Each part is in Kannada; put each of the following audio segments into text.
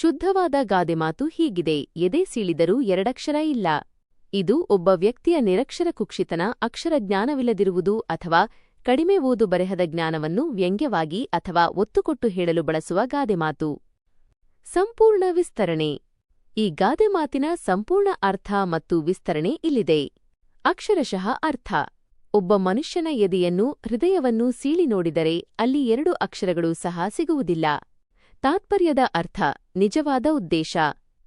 ಶುದ್ಧವಾದ ಗಾದೆಮಾತು ಹೀಗಿದೆ. ಎದೆ ಸೀಳಿದರೂ ಎರಡಕ್ಷರ ಇಲ್ಲ. ಇದು ಒಬ್ಬ ವ್ಯಕ್ತಿಯ ನಿರಕ್ಷರ ಕುಕ್ಷಿತನ ಅಕ್ಷರ ಜ್ಞಾನವಿಲ್ಲದಿರುವುದು ಅಥವಾ ಕಡಿಮೆ ಓದು ಬರೆಹದ ಜ್ಞಾನವನ್ನು ವ್ಯಂಗ್ಯವಾಗಿ ಅಥವಾ ಒತ್ತುಕೊಟ್ಟು ಹೇಳಲು ಬಳಸುವ ಗಾದೆಮಾತು ಸಂಪೂರ್ಣ ವಿಸ್ತರಣೆ. ಈ ಗಾದೆಮಾತಿನ ಸಂಪೂರ್ಣ ಅರ್ಥ ಮತ್ತು ವಿಸ್ತರಣೆ ಇಲ್ಲಿದೆ. ಅಕ್ಷರಶಃ ಅರ್ಥ. ಒಬ್ಬ ಮನುಷ್ಯನ ಎದೆಯನ್ನು ಹೃದಯವನ್ನು ಸೀಳಿ ನೋಡಿದರೆ ಅಲ್ಲಿ ಎರಡು ಅಕ್ಷರಗಳು ಸಹ ಸಿಗುವುದಿಲ್ಲ. ತಾತ್ಪರ್ಯದ ಅರ್ಥ, ನಿಜವಾದ ಉದ್ದೇಶ.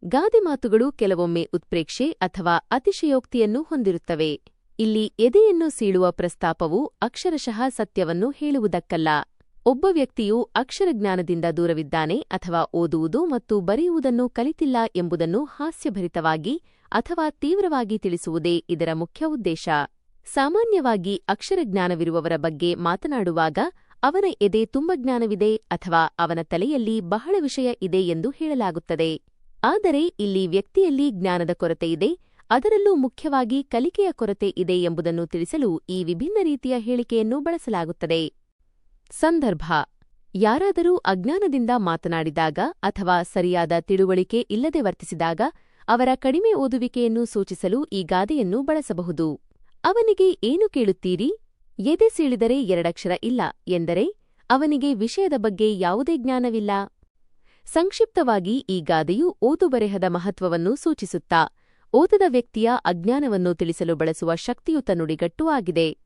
ಗಾದೆಮಾತುಗಳು ಕೆಲವೊಮ್ಮೆ ಉತ್ಪ್ರೇಕ್ಷೆ ಅಥವಾ ಅತಿಶಯೋಕ್ತಿಯನ್ನು ಹೊಂದಿರುತ್ತವೆ. ಇಲ್ಲಿ ಎದೆಯನ್ನು ಸೀಳುವ ಪ್ರಸ್ತಾಪವು ಅಕ್ಷರಶಃ ಸತ್ಯವನ್ನು ಹೇಳುವುದಕ್ಕಲ್ಲ. ಒಬ್ಬ ವ್ಯಕ್ತಿಯು ಅಕ್ಷರಜ್ಞಾನದಿಂದ ದೂರವಿದ್ದಾನೆ ಅಥವಾ ಓದುವುದು ಮತ್ತು ಬರೆಯುವುದನ್ನು ಕಲಿತಿಲ್ಲ ಎಂಬುದನ್ನು ಹಾಸ್ಯಭರಿತವಾಗಿ ಅಥವಾ ತೀವ್ರವಾಗಿ ತಿಳಿಸುವುದೇ ಇದರ ಮುಖ್ಯ ಉದ್ದೇಶ. ಸಾಮಾನ್ಯವಾಗಿ ಅಕ್ಷರಜ್ಞಾನವಿರುವವರ ಬಗ್ಗೆ ಮಾತನಾಡುವಾಗ ಅವನ ಎದೆ ತುಂಬ ಜ್ಞಾನವಿದೆ ಅಥವಾ ಅವನ ತಲೆಯಲ್ಲಿ ಬಹಳ ವಿಷಯ ಇದೆ ಎಂದು ಹೇಳಲಾಗುತ್ತದೆ. ಆದರೆ ಇಲ್ಲಿ ವ್ಯಕ್ತಿಯಲ್ಲಿ ಜ್ಞಾನದ ಕೊರತೆಯಿದೆ ಅದರಲ್ಲೂ ಮುಖ್ಯವಾಗಿ ಕಲಿಕೆಯ ಕೊರತೆ ಇದೆ ಎಂಬುದನ್ನು ತಿಳಿಸಲು ಈ ವಿಭಿನ್ನ ರೀತಿಯ ಹೇಳಿಕೆಯನ್ನು ಬಳಸಲಾಗುತ್ತದೆ. ಸಂದರ್ಭ, ಯಾರಾದರೂ ಅಜ್ಞಾನದಿಂದ ಮಾತನಾಡಿದಾಗ ಅಥವಾ ಸರಿಯಾದ ತಿಳುವಳಿಕೆ ಇಲ್ಲದೆ ವರ್ತಿಸಿದಾಗ ಅವರ ಕಡಿಮೆ ಓದುವಿಕೆಯನ್ನು ಸೂಚಿಸಲು ಈ ಗಾದೆಯನ್ನು ಬಳಸಬಹುದು. ಅವನಿಗೆ ಏನು ಕೇಳುತ್ತೀರಿ? ಎದೆ ಸೀಳಿದರೆ ಎರಡಕ್ಷರ ಇಲ್ಲ ಎಂದರೆ ಅವನಿಗೆ ವಿಷಯದ ಬಗ್ಗೆ ಯಾವುದೇ ಜ್ಞಾನವಿಲ್ಲ. ಸಂಕ್ಷಿಪ್ತವಾಗಿ ಈ ಗಾದೆಯು ಓದುಬರೆಹದ ಮಹತ್ವವನ್ನು ಸೂಚಿಸುತ್ತಾ, ಓದದ ವ್ಯಕ್ತಿಯ ಅಜ್ಞಾನವನ್ನು ತಿಳಿಸಲು ಬಳಸುವ ಶಕ್ತಿಯುತ ನುಡಿಗಟ್ಟು ಆಗಿದೆ.